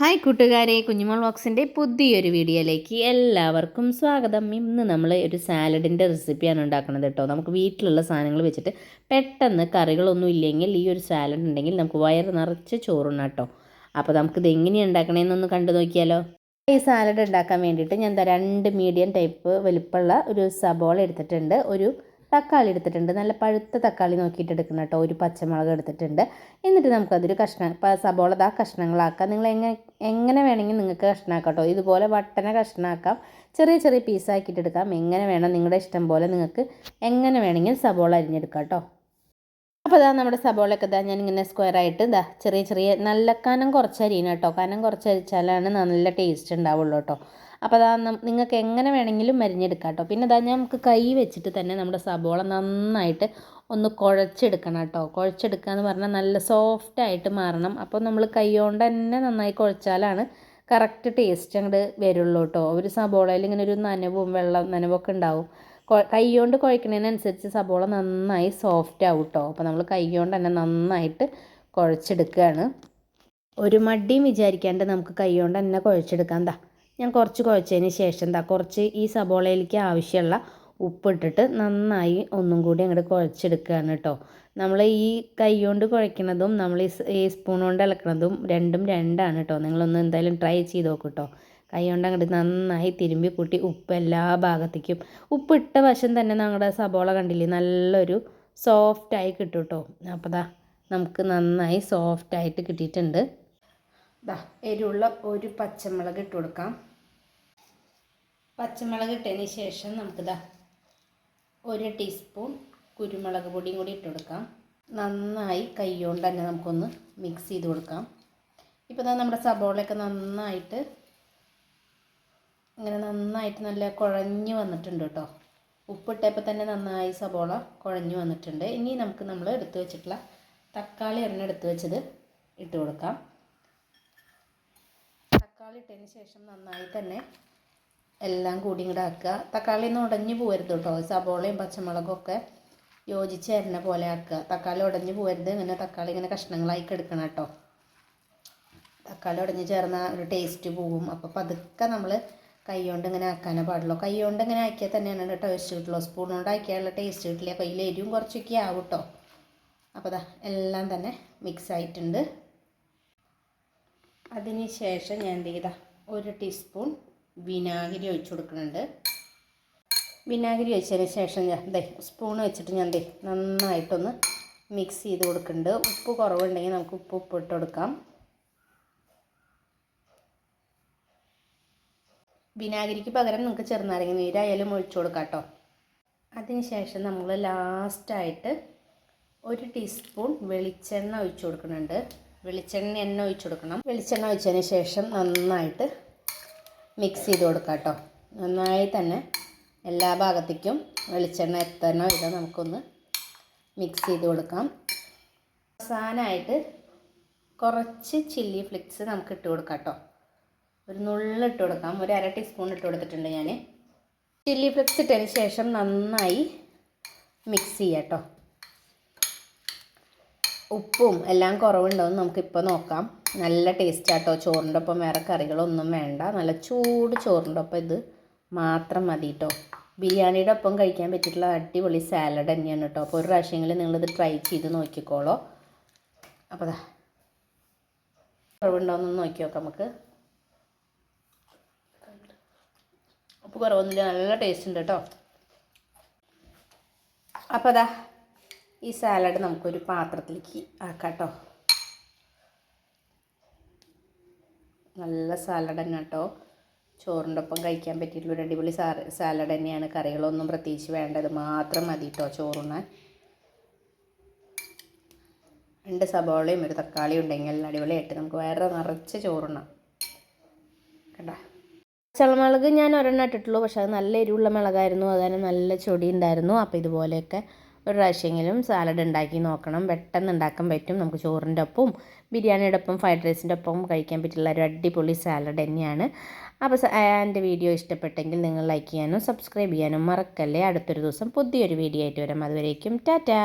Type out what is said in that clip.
Hi കൂട്ടുകാരെ കുഞ്ഞുമോൾ ബോക്സിന്റെ പുതിയൊരു വീഡിയോയിലേക്ക് എല്ലാവർക്കും സ്വാഗതം. ഇന്ന് നമ്മൾ ഒരു സാലഡിന്റെ റെസിപ്പിയാണ് ഉണ്ടാക്കുന്നത് കേട്ടോ. നമുക്ക് വീട്ടിലുള്ള സാധനങ്ങൾ വെച്ചിട്ട് പെട്ടെന്ന് കറികളൊന്നും ഇല്ലെങ്കിൽ ഈ ഒരു സാലഡ് ഉണ്ടെങ്കിൽ നമുക്ക് വയറ് നിറച്ച് ചോറുണ്ണ കേട്ടോ. അപ്പോൾ നമുക്കിത് എങ്ങനെയാണ് ഉണ്ടാക്കണേന്നൊന്ന് കണ്ടു നോക്കിയാലോ. ഈ സാലഡ് ഉണ്ടാക്കാൻ വേണ്ടിയിട്ട് ഞാൻ രണ്ട് മീഡിയം ടൈപ്പ് വലുപ്പമുള്ള ഒരു സബോള എടുത്തിട്ടുണ്ട്. ഒരു തക്കാളി എടുത്തിട്ടുണ്ട്. നല്ല പഴുത്ത തക്കാളി നോക്കിയിട്ട് എടുക്കണം കേട്ടോ. ഒരു പച്ചമുളക് എടുത്തിട്ടുണ്ട്. എന്നിട്ട് നമുക്കതൊരു കഷ്ണം സബോള ഇതാ കഷ്ണങ്ങളാക്കാം. നിങ്ങൾ എങ്ങനെ എങ്ങനെ വേണമെങ്കിൽ നിങ്ങൾക്ക് കഷ്ണമാക്കാം കേട്ടോ. ഇതുപോലെ വട്ടന കഷ്ണമാക്കാം ചെറിയ ചെറിയ പീസാക്കിയിട്ട് എടുക്കാം. എങ്ങനെ വേണം നിങ്ങളുടെ ഇഷ്ടം പോലെ നിങ്ങൾക്ക് എങ്ങനെ വേണമെങ്കിൽ സബോള അരിഞ്ഞെടുക്കാം കേട്ടോ. അപ്പോൾ ഇതാ നമ്മുടെ സബോളയൊക്കെ ഇതാ ഞാൻ ഇങ്ങനെ സ്ക്വയർ ആയിട്ട് ഇതാ ചെറിയ ചെറിയ നല്ല കനം കുറച്ച് അരിയണം കേട്ടോ. കനം കുറച്ച് അരിച്ചാലാണ് നല്ല ടേസ്റ്റ് ഉണ്ടാവുള്ളൂ കേട്ടോ. അപ്പോൾ അതാ നിങ്ങൾക്ക് എങ്ങനെ വേണമെങ്കിലും മരിഞ്ഞെടുക്കാം കേട്ടോ പിന്നെ അതാ നമുക്ക് കൈ വെച്ചിട്ട് തന്നെ നമ്മുടെ സബോള നന്നായിട്ട് ഒന്ന് കുഴച്ചെടുക്കണം കേട്ടോ കുഴച്ചെടുക്കുക എന്ന് പറഞ്ഞാൽ നല്ല സോഫ്റ്റായിട്ട് മാറണം. അപ്പോൾ നമ്മൾ കൈ കൊണ്ട് തന്നെ നന്നായി കുഴച്ചാലാണ് കറക്റ്റ് ടേസ്റ്റ് അങ്ങോട്ട് വരുള്ളൂ കേട്ടോ ഒരു സബോളയിൽ ഇങ്ങനെ ഒരു നനവും വെള്ളം നനവൊക്കെ ഉണ്ടാവും. കൈ കൊണ്ട് കുഴക്കുന്നതിനനുസരിച്ച് സബോള നന്നായി സോഫ്റ്റ് ആവും കേട്ടോ അപ്പോൾ നമ്മൾ കൈ കൊണ്ട് തന്നെ നന്നായിട്ട് കുഴച്ചെടുക്കുകയാണ് ഒരു മടിയും വിചാരിക്കാണ്ട് നമുക്ക് കൈ കൊണ്ട് തന്നെ കുഴച്ചെടുക്കാം എന്താ ഞാൻ കുറച്ച് കുഴച്ചതിന് ശേഷം എന്താ കുറച്ച് ഈ സബോളയിലേക്ക് ആവശ്യമുള്ള ഉപ്പിട്ടിട്ട് നന്നായി ഒന്നും കൂടി അങ്ങോട്ട് കുഴച്ചെടുക്കുകയാണ് കേട്ടോ നമ്മൾ ഈ കൈ കൊണ്ട് കുഴക്കണതും നമ്മൾ ഈ സ്പൂൺ കൊണ്ട് ഇളക്കണതും രണ്ടും രണ്ടാണ് കേട്ടോ നിങ്ങളൊന്ന് എന്തായാലും ട്രൈ ചെയ്ത് നോക്കും കേട്ടോ കൈ കൊണ്ട് അങ്ങോട്ട് നന്നായി തിരുമ്പി കൂട്ടി ഉപ്പ് എല്ലാ ഭാഗത്തേക്കും. ഉപ്പിട്ട വശം തന്നെ നമ്മുടെ സബോള കണ്ടില്ലേ നല്ലൊരു സോഫ്റ്റായി കിട്ടും കേട്ടോ അപ്പോൾ ദാ നമുക്ക് നന്നായി സോഫ്റ്റായിട്ട് കിട്ടിയിട്ടുണ്ട്. ദാ എരിവുള്ള ഒരു പച്ചമുളക് ഇട്ട് കൊടുക്കാം. പച്ചമുളക് ഇട്ടതിന് ശേഷം നമുക്കിതാ ഒരു ടീസ്പൂൺ കുരുമുളക് പൊടിയും കൂടി ഇട്ട് കൊടുക്കാം. നന്നായി കൈകൊണ്ട് തന്നെ നമുക്കൊന്ന് മിക്സ് ചെയ്ത് കൊടുക്കാം. ഇപ്പോൾ ഇതാ നമ്മുടെ സബോളയൊക്കെ നന്നായിട്ട് ഇങ്ങനെ നന്നായിട്ട് നല്ല കുഴഞ്ഞു വന്നിട്ടുണ്ട് കേട്ടോ. ഉപ്പിട്ടപ്പോൾ തന്നെ നന്നായി സബോള കുഴഞ്ഞു വന്നിട്ടുണ്ട്. ഇനി നമുക്ക് നമ്മൾ എടുത്ത് വെച്ചിട്ടുള്ള തക്കാളി എണ്ണ എടുത്ത് വെച്ചത് ഇട്ട് കൊടുക്കാം. തക്കാളി ഇട്ടതിന് ശേഷം നന്നായി തന്നെ എല്ലാം കൂടി ഇങ്ങോട്ട് ആക്കുക തക്കാളി ഒന്നും ഉടഞ്ഞു പോകരുത് കേട്ടോ സബോളയും പച്ചമുളകും ഒക്കെ യോജിച്ച് തരുന്ന പോലെ ആക്കുക. തക്കാളി ഉടഞ്ഞു പോകരുത് ഇങ്ങനെ തക്കാളി ഇങ്ങനെ കഷ്ണങ്ങളായി എടുക്കണം കേട്ടോ തക്കാളി ഉടഞ്ഞു ചേർന്ന ഒരു ടേസ്റ്റ് പോകും അപ്പോൾ പതുക്കെ നമ്മൾ കൈ കൊണ്ട് ഇങ്ങനെ ആക്കാനേ പാടുള്ളൂ. കൈ കൊണ്ട് ഇങ്ങനെ ആക്കിയാൽ തന്നെയാണ് ടേസ്റ്റ് കിട്ടുള്ളൂ സ്പൂൺ കൊണ്ട് ആക്കിയാലുള്ള ടേസ്റ്റ് കിട്ടില്ല. കയ്യിൽ എരിവും കുറച്ചൊക്കെ ആവും കേട്ടോ അപ്പോൾ അതാ എല്ലാം തന്നെ മിക്സ് ആയിട്ടുണ്ട്. അതിന് ശേഷം ഞാൻ എന്ത് ചെയ്താൽ ഒരു ടീസ്പൂൺ വിനാഗിരി ഒഴിച്ചു കൊടുക്കുന്നുണ്ട്. വിനാഗിരി ഒഴിച്ചതിന് ശേഷം ഞാൻ ദേ സ്പൂൺ വെച്ചിട്ട് ഞാൻ ദേ നന്നായിട്ടൊന്ന് മിക്സ് ചെയ്ത് കൊടുക്കുന്നുണ്ട്. ഉപ്പ് കുറവുണ്ടെങ്കിൽ നമുക്ക് ഉപ്പ് ഉപ്പ് ഇട്ട് കൊടുക്കാം. വിനാഗിരിക്ക് പകരം നിങ്ങൾക്ക് ചെറുനാരങ്ങ നീരായാലും ഒഴിച്ചു കൊടുക്കാം കേട്ടോ. അതിന് ശേഷം നമ്മൾ ലാസ്റ്റായിട്ട് ഒരു ടീസ്പൂൺ വെളിച്ചെണ്ണ ഒഴിച്ചു കൊടുക്കുന്നുണ്ട്. വെളിച്ചെണ്ണ എണ്ണ ഒഴിച്ചു കൊടുക്കണം. വെളിച്ചെണ്ണ ഒഴിച്ചതിന് ശേഷം നന്നായിട്ട് മിക്സ് ചെയ്ത് കൊടുക്കാം കേട്ടോ. നന്നായി തന്നെ എല്ലാ ഭാഗത്തേക്കും വെളിച്ചെണ്ണ എത്തണ വിധം നമുക്കൊന്ന് മിക്സ് ചെയ്ത് കൊടുക്കാം. അവസാനമായിട്ട് കുറച്ച് ചില്ലി ഫ്ലിക്സ് നമുക്ക് ഇട്ട് കൊടുക്കാം കേട്ടോ. ഒരു നുള്ളിട്ട് കൊടുക്കാം. ഒരു അര ടീസ്പൂൺ ഇട്ട് കൊടുത്തിട്ടുണ്ട് ഞാൻ ചില്ലി ഫ്ലിക്സ് ഇട്ടതിന് ശേഷം നന്നായി മിക്സ് ചെയ്യാം കേട്ടോ. ഉപ്പും എല്ലാം കുറവുണ്ടോയെന്ന് നമുക്കിപ്പോൾ നോക്കാം. നല്ല ടേസ്റ്റ് ആട്ടോ ചോറിന്റെ ഒപ്പം വേറെ കറികളൊന്നും വേണ്ട. നല്ല ചൂട് ചോറിന്റെ ഒപ്പം ഇത് മാത്രം മതി കേട്ടോ ബിരിയാണിയുടെ ഒപ്പം കഴിക്കാൻ പറ്റിയിട്ടുള്ള അടിപൊളി സാലഡ് തന്നെയാണ് കേട്ടോ. അപ്പോൾ ഒരു പ്രാവശ്യമെങ്കിലും നിങ്ങളിത് ട്രൈ ചെയ്ത് നോക്കിക്കോളോ. അപ്പോൾ അതാ നോക്കി നോക്കാം നമുക്ക്. ഉപ്പ് കുറവൊന്നുമില്ല. നല്ല ടേസ്റ്റ് ഉണ്ട് കേട്ടോ. അപ്പോൾ അതാ ഈ സാലഡ് നമുക്കൊരു പാത്രത്തിലേക്ക് ആക്കാം കേട്ടോ നല്ല സാലഡ് തന്നെ കേട്ടോ. ചോറിന്റെ ഒപ്പം കഴിക്കാൻ പറ്റിയിട്ടുള്ള ഒരു അടിപൊളി സാലഡ് തന്നെയാണ്. കറികളൊന്നും പ്രത്യേകിച്ച് വേണ്ടത് മാത്രം മതി കേട്ടോ ചോറുണ്ണാൻ. രണ്ട് സബോളയും ഒരു തക്കാളിയും ഉണ്ടെങ്കിൽ അടിപൊളിയായിട്ട് നമുക്ക് വേറെ നിറച്ച് ചോറുണ്ണാം. കണ്ട? പച്ചമുളക് ഞാൻ ഒരെണ്ണം ഇട്ടിട്ടുള്ളൂ പക്ഷേ അത് നല്ല എരിവുള്ള മുളകായിരുന്നു. അതുതന്നെ നല്ല ചൊടി ഉണ്ടായിരുന്നു. അപ്പോൾ ഇതുപോലെയൊക്കെ ഒരു പ്രാവശ്യമെങ്കിലും സാലഡ് ഉണ്ടാക്കി നോക്കണം. പെട്ടെന്ന് ഉണ്ടാക്കാൻ പറ്റും. നമുക്ക് ചോറിന്റെ ഒപ്പം ബിരിയാണിയുടെ ഒപ്പം ഫ്രൈഡ് റൈസിന്റെ ഒപ്പം കഴിക്കാൻ പറ്റുള്ള ഒരു അടിപൊളി സാലഡ് തന്നെയാണ്. അപ്പോൾ എന്റെ വീഡിയോ ഇഷ്ടപ്പെട്ടെങ്കിൽ നിങ്ങൾ ലൈക്ക് ചെയ്യാനും സബ്സ്ക്രൈബ് ചെയ്യാനും മറക്കല്ലേ. അടുത്തൊരു ദിവസം പുതിയൊരു വീഡിയോ ആയിട്ട് വരാം. അതുവരേക്കും ടാറ്റാ!